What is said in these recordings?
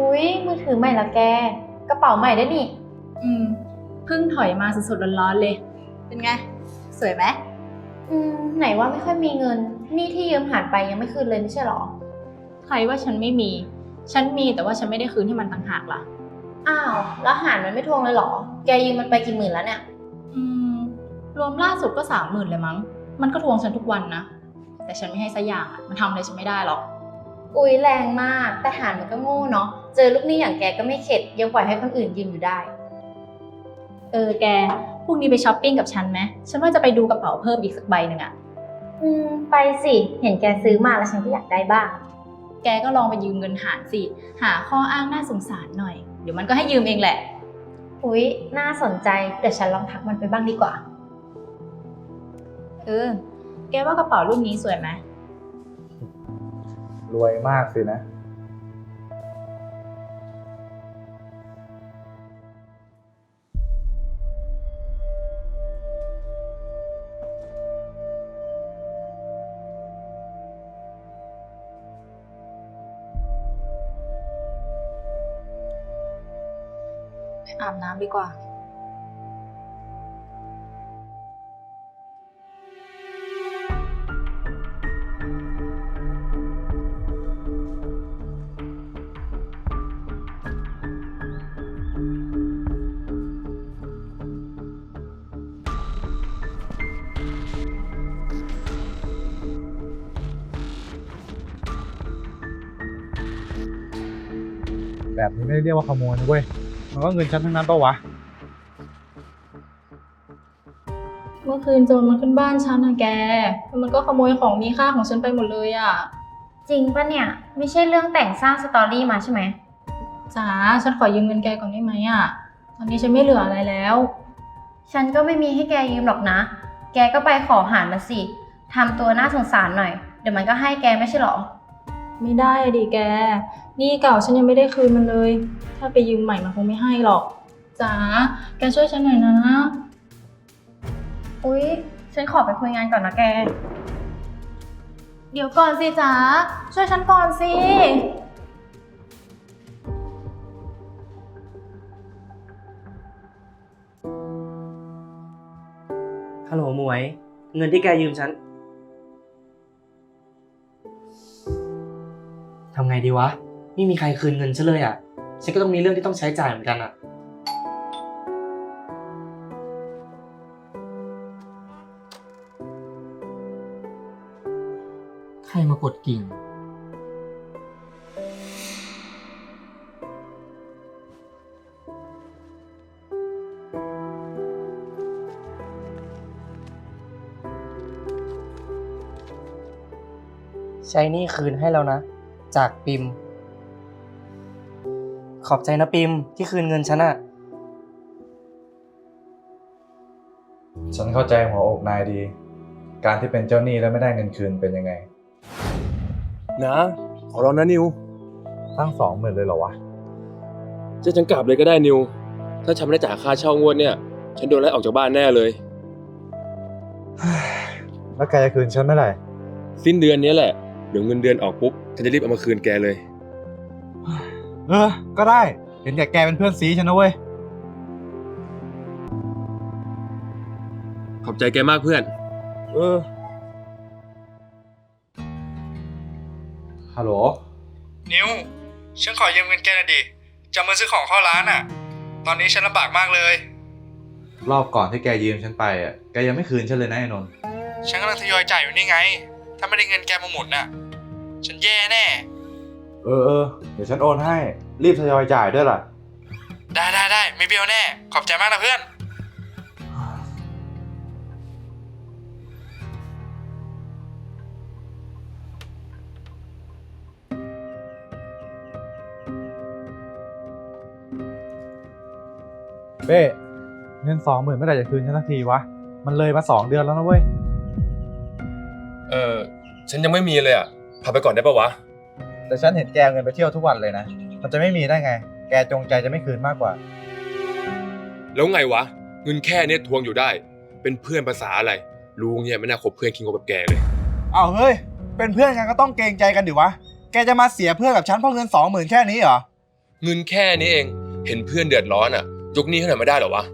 อุ้ยมือถือใหม่ละแก กระเป๋าใหม่ได้วยนี่ อืมเพิ่งถอยมาสดๆร้อนๆเลย เป็นไง สวยไหมอืมไหนว่าไม่ค่อยมีเงินนี่ที่ยืมหานไปยังไม่คืนเลยไม่ใช่หรอ ใครว่าฉันไม่มี ฉันมีแต่ว่าฉันไม่ได้คืนให้มันต่างหากล่ะ อ้าว แล้วหานมันไม่ทวงเลยเหรอ แกยืมมันไปกี่หมื่นแล้วเนี่ย อืม รวมล่าสุดก็สามหมื่นเลยมั้ง มันก็ทวงฉันทุกวันนะ แต่ฉันไม่ให้สักอย่างอะมันทำอะไรฉันไม่ได้หรอก อุ้ยแรงมาก แต่หานมันก็โง่เนาะ เจอลูกหนี้อย่างแกก็ไม่เข็ด ยังปล่อยให้คนอื่นยืมอยู่ได้ เออแกพรุ่งนี้ไปช้อปปิ้งกับฉันไหมฉันว่าจะไปดูกระเป๋าเพิ่มอีกสักใบหนึ่งอะอืม ไปสิ เห็นแกซื้อมาแล้วฉันก็อยากได้บ้าง แกก็ลองไปยืมเงินหารสิ หาข้ออ้างน่าสงสารหน่อย เดี๋ยวมันก็ให้ยืมเองแหละ อุ้ยน่าสนใจ เดี๋ยวฉันลองทักมันไปบ้างดีกว่า เออ แกว่ากระเป๋ารุ่นนี้สวยไหมรวยมากสินะ น้ำดีกว่า แบบนี้ไม่ได้เรียกว่าขโมยนะเว้ย มันก็เงินฉันทั้งนั้นปะวะ เมื่อคืนโจรมันขึ้นบ้านฉันนะแกแล้วมันก็ขโมยของมีค่าของฉันไปหมดเลยอะจริงปะเนี่ย ไม่ใช่เรื่องแต่งสร้างสตอรี่มาใช่ไหม จ๋าฉันขอยืมเงินแกก่อนได้ไหมอะตอนนี้ฉันไม่เหลืออะไรแล้ว ฉันก็ไม่มีให้แกยืมหรอกนะ แกก็ไปขอหารมันสิทำตัวน่าสงสารหน่อย เดี๋ยวมันก็ให้แกไม่ใช่หรอ ไม่ได้อะดิแกหนี่เก่าฉันยังไม่ได้คืนมันเลย ถ้าไปยืมใหม่มันคงไม่ให้หรอกจ๋าแกช่วยฉันหน่อยนะ อุ๊ย ฉันขอไปคุยงานก่อนนะแก เดี๋ยวก่อนสิจ๋าช่วยฉันก่อนสิ ฮัลโหลหมวย เงินที่แกยืมฉัน ไงดีวะ ไม่มีใครคืนเงินฉันเลยอะ ฉันก็ต้องมีเรื่องที่ต้องใช้จ่ายเหมือนกันอะ ใครมากดกิ่ง ใช้หนี่คืนให้แล้วนะ จากปิม ขอบใจนะปิมที่คืนเงินฉันอะฉันเข้าใจหัวอกนายดี การที่เป็นเจ้าหนี้แล้วไม่ได้เงินคืนเป็นยังไง นะ ขอร้องนะนิว ตั้งสองหมื่นเลยเหรอวะ จะฉันกลับเลยก็ได้นิว ถ้าฉันไม่ได้จ่ายค่าเช่างวดเนี่ย ฉันโดนไล่ออกจากบ้านแน่เลย แล้วแกจะคืนฉันเมื่อไหร่ สิ้นเดือนนี้แหละ เดี๋ยวเงินเดือนออกปุ๊บฉันจะรีบเอามาคืนแกเลย เออ ก็ได้ เห็นแกแกเป็นเพื่อนซีฉันนะเว้ย ขอบใจแกมากเพื่อน เออ ฮัลโหล นิวฉันขอยืมเงินแกหน่อยดิจะมาซื้อของเข้าร้านอะ ตอนนี้ฉันลำบากมากเลย รอบก่อนที่แกยืมฉันไปอะ แกยังไม่คืนฉันเลยนะไอ้นนท์ ฉันกำลังทยอยจ่ายอยู่นี่ไง ถ้าไม่ได้เงินแกมาหมดน่ะ ฉันแย่แน่ เออเออเดี๋ยวฉันโอนให้ รีบทยอยจ่ายด้วยล่ะ ได้ได้ได้ไม่เบี้ยวแน่ ขอบใจมากนะเพื่อน เป้เงินสองหมื่นเมื่อไหร่จะคืนฉันสักทีวะ มันเลยมาสองเดือนแล้วนะเว้ยเออ ฉันยังไม่มีเลยอะพาไปก่อนได้ปะวะ แต่ฉันเห็นแกเอาเงินไปเที่ยวทุกวันเลยนะ มันจะไม่มีได้ไง แกจงใจจะไม่คืนมากกว่า แล้วไงวะ เงินแค่เนี้ยทวงอยู่ได้ เป็นเพื่อนภาษาอะไรลุงเนี่ยไม่น่าคบเพื่อนคิงกับแบบแกเลย เอาเฮ้ย เป็นเพื่อนกันก็ต้องเกรงใจกันดิวะ แกจะมาเสียเพื่อนกับฉันเพราะเงินสองหมื่นแค่นี้เหรอ เงินแค่นี้เอง เห็นเพื่อนเดือดร้อนอะ ยกหนี้ให้หน่อยไม่ได้เหรอวะ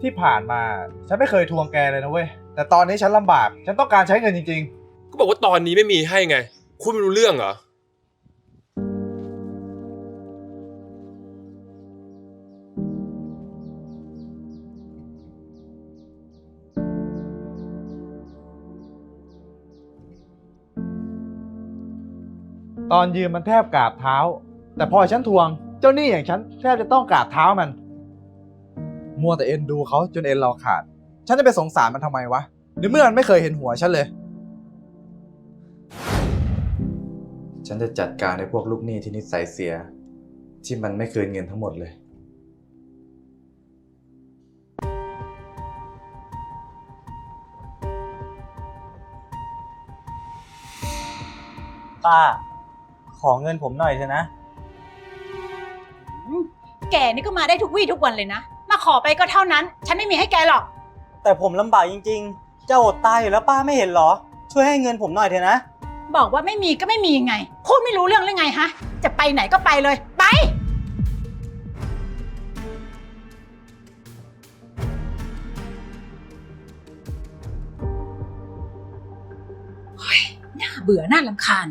ที่ผ่านมาฉันไม่เคยทวงแกเลยนะเว้ย แต่ตอนนี้ฉันลำบาก ฉันต้องการใช้เงินจริง ก็บอกว่าตอนนี้ไม่มีให้ไง คุณไม่รู้เรื่องเหรอตอนยืมมันแทบกราบเท้า แต่พอฉันทวง เจ้าหนี้อย่างฉันแทบจะต้องกราบเท้ามัน มัวแต่เอ็นดูเขาจนเอ็นเราขาด ฉันจะไปสงสารมันทำไมวะหรือเมื่อมันไม่เคยเห็นหัวฉันเลย ฉันจะจัดการในพวกลูกหนี้ที่นิสัยเสีย ที่มันไม่คืนเงินทั้งหมดเลย ป้า ขอเงินผมหน่อยเถอะนะ แกนี่ก็มาได้ทุกวี่ทุกวันเลยนะ มาขอไปก็เท่านั้น ฉันไม่มีให้แกหรอก แต่ผมลำบากจริงๆ จะอดตายอยู่แล้วป้าไม่เห็นเหรอ ช่วยให้เงินผมหน่อยเถอะนะ บอกว่าไม่มีก็ไม่มีไง พูดไม่รู้เรื่องหรือไงฮะ จะไปไหนก็ไปเลย ไปเฮ้ยน่าเบื่อน่าลำคาญ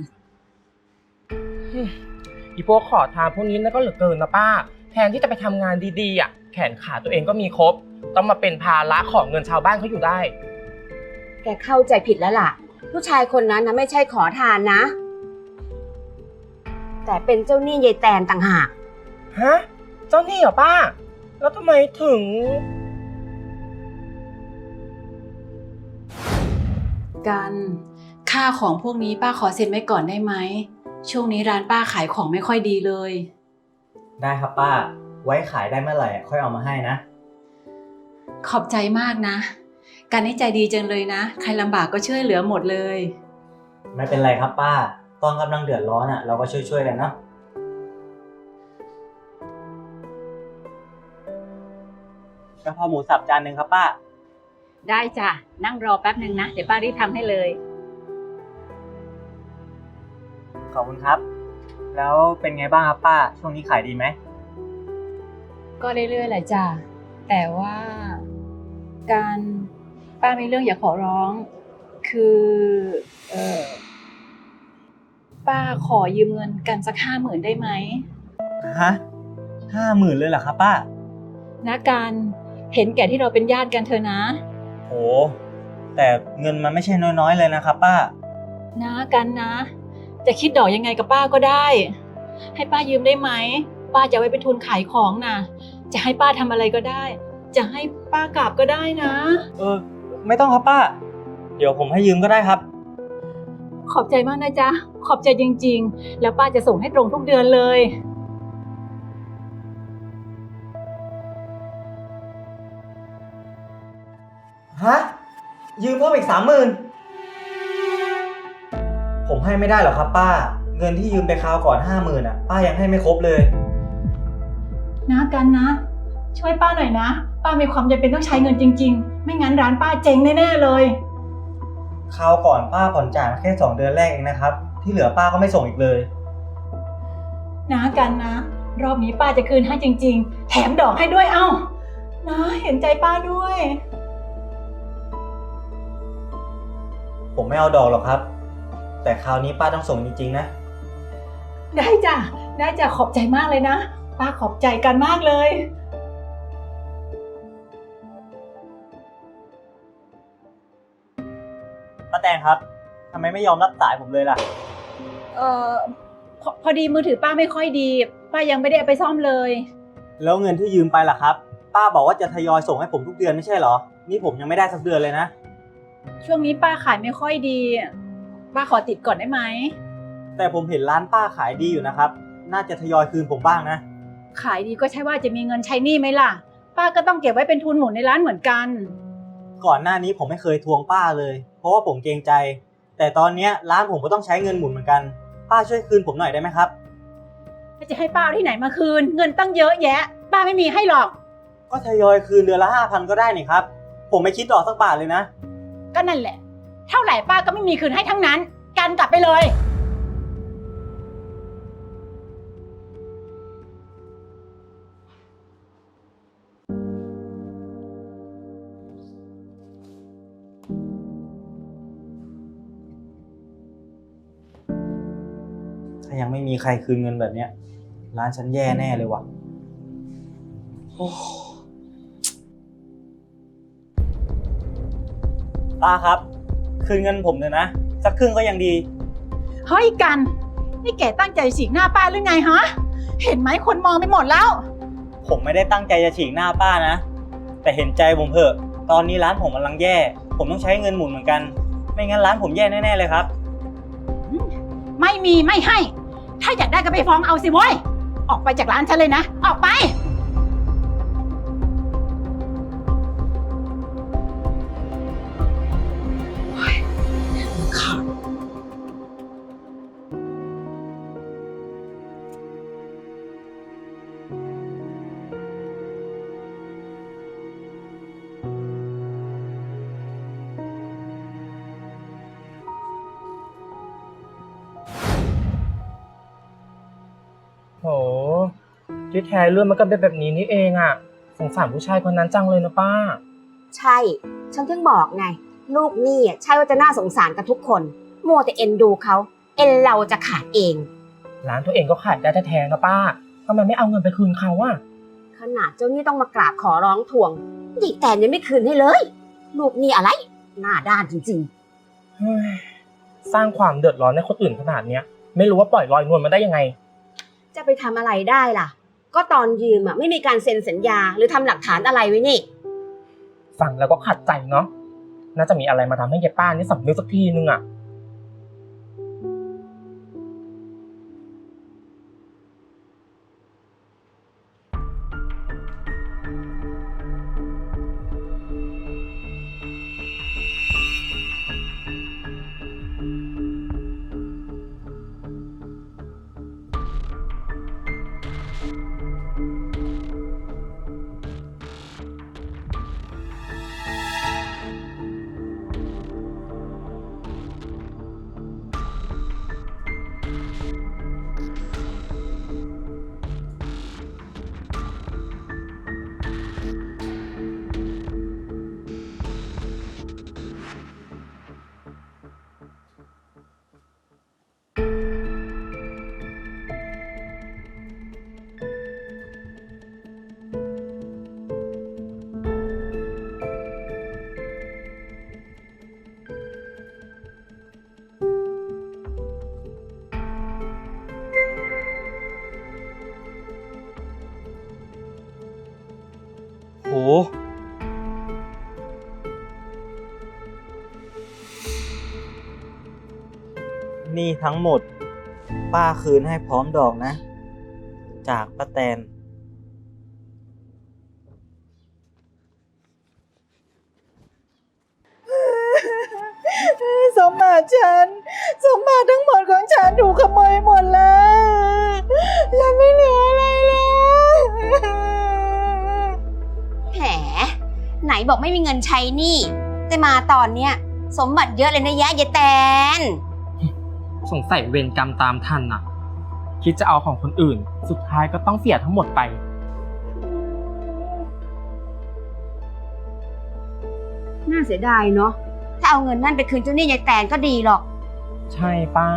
อีพวกขอทานพวกนี้นั่นก็เหลือเกินนะป้า แทนที่จะไปทำงานดีๆอะแขนขาตัวเองก็มีครบ ต้องมาเป็นภาระของเงินชาวบ้านเขาอยู่ได้ แกเข้าใจผิดแล้วล่ะ ผู้ชายคนนั้นนะไม่ใช่ขอทานนะ แต่เป็นเจ้าหนี้ยายแตนต่างหาก ฮะ เจ้าหนี้เหรอป้า แล้วทำไมถึง กัน ค่าของพวกนี้ป้าขอเซ็นไว้ก่อนได้ไหม ช่วงนี้ร้านป้าขายของไม่ค่อยดีเลย ได้ครับป้า ไว้ขายได้เมื่อไหร่ค่อยเอามาให้นะ ขอบใจมากนะ การนี้ใจดีจังเลยนะ ใครลำบากก็ช่วยเหลือหมดเลย ไม่เป็นไรครับป้า ตอนกำลังเดือดร้อนอะ เราก็ช่วยๆกันเนาะ กะเพราหมูสับจานหนึ่งครับป้า ได้จ้ะ นั่งรอแป๊บหนึ่งนะ เดี๋ยวป้ารีบทำให้เลย ขอบคุณครับ แล้วเป็นไงบ้างครับป้า ช่วงนี้ขายดีไหม ก็เรื่อยๆแหละจ้ะแต่ว่าการ ป้ามีเรื่องอยากขอร้อง คือเออป้าขอยืมเงินกันสักห้าหมื่นได้ไหมฮะห้าหมื่นเลยเหรอครับป้า นะกันเห็นแก่ที่เราเป็นญาติกันเธอะนะ โห แต่เงินมันไม่ใช่น้อยๆเลยนะครับป้า นะกันนะ จะคิดดอกยังไงกับป้าก็ได้ ให้ป้ายืมได้ไหม ป้าจะเอาไว้เป็นทุนขายของนะจะให้ป้าทำอะไรก็ได้ จะให้ป้ากราบก็ได้นะ เออ ไม่ต้องครับป้า เดี๋ยวผมให้ยืมก็ได้ครับ ขอบใจมากนะจ๊ะ ขอบใจจริง ๆ แล้วป้าจะส่งให้ตรงทุกเดือนเลย ฮะ ยืมเพิ่มอีกสามหมื่นผมให้ไม่ได้หรอกครับป้า เงินที่ยืมไปคราวก่อนห้าหมื่นอะ ป้ายังให้ไม่ครบเลย นะกันนะ ช่วยป้าหน่อยนะ ป้ามีความจำเป็นต้องใช้เงินจริงๆ ไม่งั้นร้านป้าเจ๊งแน่ๆเลย คราวก่อนป้าผ่อนจ่ายมาแค่สองเดือนแรกเองนะครับ ที่เหลือป้าก็ไม่ส่งอีกเลย นะกันนะ รอบนี้ป้าจะคืนให้จริง ๆ แถมดอกให้ด้วยเอ้า นะเห็นใจป้าด้วย ผมไม่เอาดอกหรอกครับ แต่คราวนี้ป้าต้องส่งจริงๆนะ ได้จ้ะได้จ้ะขอบใจมากเลยนะ ป้าขอบใจกันมากเลย ตงครับทำไมไม่ยอมรับสายผมเลยล่ะ เออพอพอดีมือถือป้าไม่ค่อยดี ป้ายังไม่ได้เอาไปซ่อมเลย แล้วเงินที่ยืมไปล่ะครับ ป้าบอกว่าจะทยอยส่งให้ผมทุกเดือนไม่ใช่เหรอ นี่ผมยังไม่ได้สักเดือนเลยนะ ช่วงนี้ป้าขายไม่ค่อยดี ป้าขอติดก่อนได้ไหม แต่ผมเห็นร้านป้าขายดีอยู่นะครับ น่าจะทยอยคืนผมบ้างนะ ขายดีก็ใช่ว่าจะมีเงินใช้หนี้ไหมล่ะ ป้าก็ต้องเก็บไว้เป็นทุนหมุนในร้านเหมือนกัน ก่อนหน้านี้ผมไม่เคยทวงป้าเลยเพ ราะว่าผมเกรงใจ แต่ตอนเนี้ยร้านผมก็ต้องใช้เงินหมุนเหมือนกัน ป้าช่วยคืนผมหน่อยได้ไหมครับ จะให้ป้าเอาที่ไหนมาคืน เงินตั้งเยอะแยะ ป้าไม่มีให้หรอก ก็ทยอยคืนเดือนละห้าพันก็ได้นี่ครับ ผมไม่คิดดอกสักบาทเลยนะ ก็นั่นแหละ เท่าไหร่ป้าก็ไม่มีคืนให้ทั้งนั้น กันกลับไปเลย ถ้ายังไม่มีใครคืนเงินแบบเนี้ย ร้านฉันแย่แน่เลยว่ะโอ้ป้าครับ คืนเงินผมเถอะนะ สักครึ่งก็ยังดี เฮ้ยกัน นี่แกตั้งใจฉีกหน้าป้าหรือไงฮะ เห็นไหมคนมองไปหมดแล้ว ผมไม่ได้ตั้งใจจะฉีกหน้าป้านะ แต่เห็นใจผมเถอะ ตอนนี้ร้านผมกำลังแย่ ผมต้องใช้เงินหมุนเหมือนกัน ไม่งั้นร้านผมแย่แน่ๆเลยครับ ไม่มีไม่ให้ ถ้าอยากได้ก็ไปฟ้องเอาสิเว้ย ออกไปจากร้านฉันเลยนะ ออกไป ที่แท้เรื่องมันก็เป็นแบบนี้นี่เองอะสงสารผู้ชายคนนั้นจังเลยนะป้า ใช่ ฉันถึงบอกไง ลูกหนี้อะใช่ว่าจะน่าสงสารกันทุกคนมัวแต่เอ็นดูเขา เอ็นเราจะขาดเอง ร้านตัวเองก็ขายได้แท้ๆนะป้าทำไมไม่เอาเงินไปคืนเขาอะขนาดเจ้าหนี้ต้องมากราบขอร้องทวงหญิงแตนยังไม่คืนให้เลย ลูกหนี้อะไร หน้าด้านจริงเฮ้ยสร้างความเดือดร้อนให้คนอื่นขนาดเนี้ย ไม่รู้ว่าปล่อยลอยนวลมาได้ยังไง ๆ จะไปทำอะไรได้ล่ะ ก็ตอนยืมอะไม่มีการเซ็นสัญญา หรือทำหลักฐานอะไรไว้นี่ ฟังแล้วก็ขัดใจเนาะน่าจะมีอะไรมาทำให้ยายป้านี่สำนึกสักทีนึงอะ นี่ทั้งหมด ป้าคืนให้พร้อมดอกนะ จากป้าแตน สมบัติฉัน สมบัติทั้งหมดของฉันถูกขโมยหมดแล้วฉันไม่เหลืออะไรแล้วแหมไหนบอกไม่มีเงินใช้หนี่ แต่มาตอนเนี้ย สมบัติเยอะเลยนะยะยายแตน สงสัยเวรกรรมตามทันอะคิดจะเอาของคนอื่น สุดท้ายก็ต้องเสียทั้งหมดไป น่าเสียดายเนาะ ถ้าเอาเงินนั่นไปคืนเจ้าหนี้ยายแตนก็ดีหรอก ใช่ป้า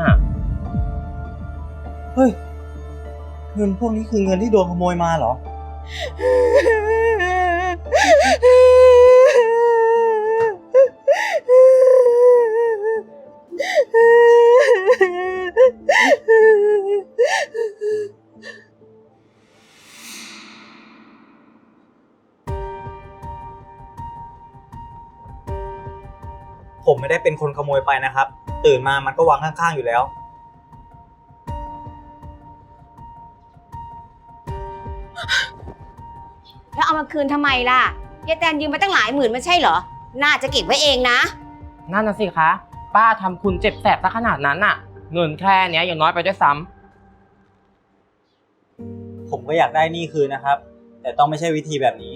เฮ้ย เงินพวกนี้คือเงินที่โดนขโมยมาเหรอ ไม่ได้เป็นคนขโมยไปนะครับ ตื่นมามันก็วางข้างๆอยู่แล้ว แล้วเอามาคืนทำไมล่ะยายแตนยืมมาตั้งหลายหมื่นไม่ใช่เหรอ น่าจะเก็บไว้เองนะ นั่นน่ะสิคะ ป้าทำคุณเจ็บแสบซะขนาดนั้นน่ะ เงินแค่เนี้ยยังน้อยไปด้วยซ้ำผมก็อยากได้หนี่คืนนะครับ แต่ต้องไม่ใช่วิธีแบบนี้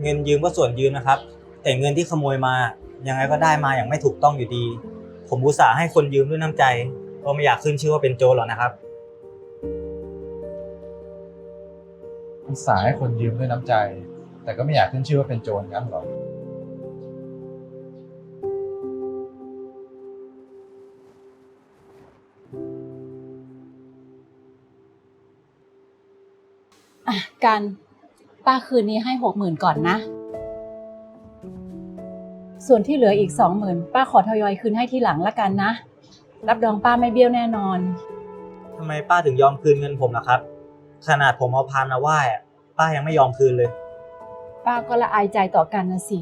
เงินยืมก็ส่วนยืมนะครับ แต่เงินที่ขโมยมายังไงก็ได้มาอย่างไม่ถูกต้องอยู่ดี ผมอุตส่าห์ให้คนยืมด้วยน้ำใจก็ไม่อยากขึ้นชื่อว่าเป็นโจรหรอกนะครับ อุตส่าห์ให้คนยืมด้วยน้ำใจ แต่ก็ไม่อยากขึ้นชื่อว่าเป็นโจรงั้นหรอการป้าคืนนี้ให้หกหมื่นก่อนนะ ส่วนที่เหลืออีกสองหมื่นป้าขอทยอยคืนให้ทีหลังละกันนะ รับรองป้าไม่เบี้ยวแน่นอน ทำไมป้าถึงยอมคืนเงินผมล่ะครับ ขนาดผมเอาพานมาไหว้อะป้ายังไม่ยอมคืนเลย ป้าก็ละอายใจต่อกันนะสิ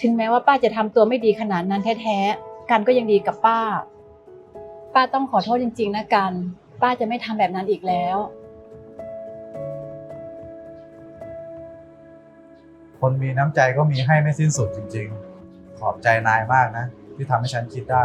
ถึงแม้ว่าป้าจะทำตัวไม่ดีขนาดนั้นแท้ๆ กันก็ยังดีกับป้า ป้าต้องขอโทษจริง ๆ นะกัน ป้าจะไม่ทำแบบนั้นอีกแล้ว คนมีน้ำใจก็มีให้ไม่สิ้นสุดจริงๆ ขอบใจนายมากนะ ที่ทำให้ฉันคิดได้